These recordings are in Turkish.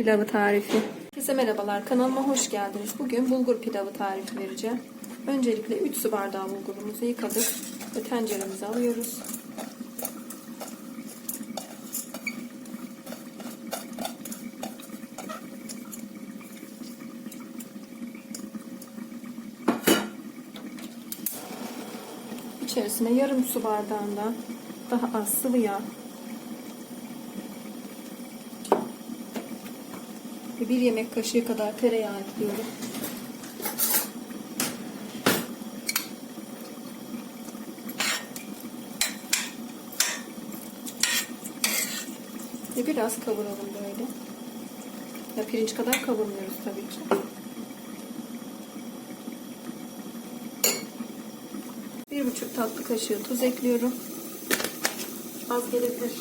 pilavı tarifi. Herkese merhabalar kanalıma hoş geldiniz. Bugün bulgur pilavı tarifi vereceğim. Öncelikle 3 su bardağı bulgurumuzu yıkadık ve tenceremize alıyoruz. İçerisine yarım su bardağından daha az sıvı yağ ve bir yemek kaşığı kadar tereyağı ekliyorum. Ve biraz kavuralım böyle. Ya pirinç kadar kavurmuyoruz tabii ki. Bir buçuk tatlı kaşığı tuz ekliyorum. Az gelebilir.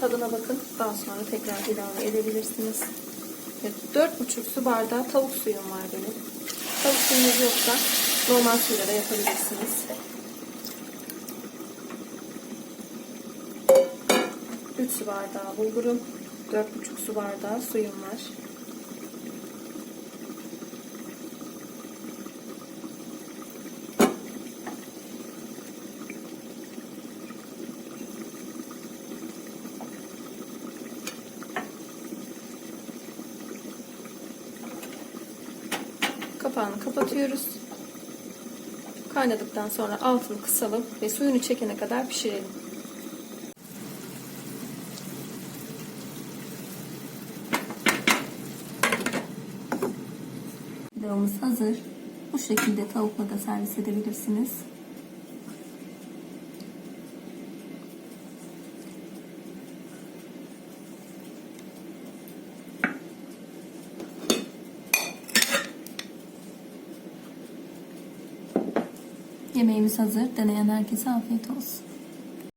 Tadına bakın. Daha sonra tekrar ilave edebilirsiniz. Dört buçuk su bardağı tavuk suyum var benim. Tavuk suyunuz yoksa normal suyla da yapabilirsiniz. Üç su bardağı bulgurum. Dört buçuk su bardağı suyum var. Kapağını kapatıyoruz. Kaynadıktan sonra altını kısalım ve suyunu çekene kadar pişirelim. Pilavımız hazır. Bu şekilde tavukla da servis edebilirsiniz. Yemeğimiz hazır. Deneyen herkese afiyet olsun.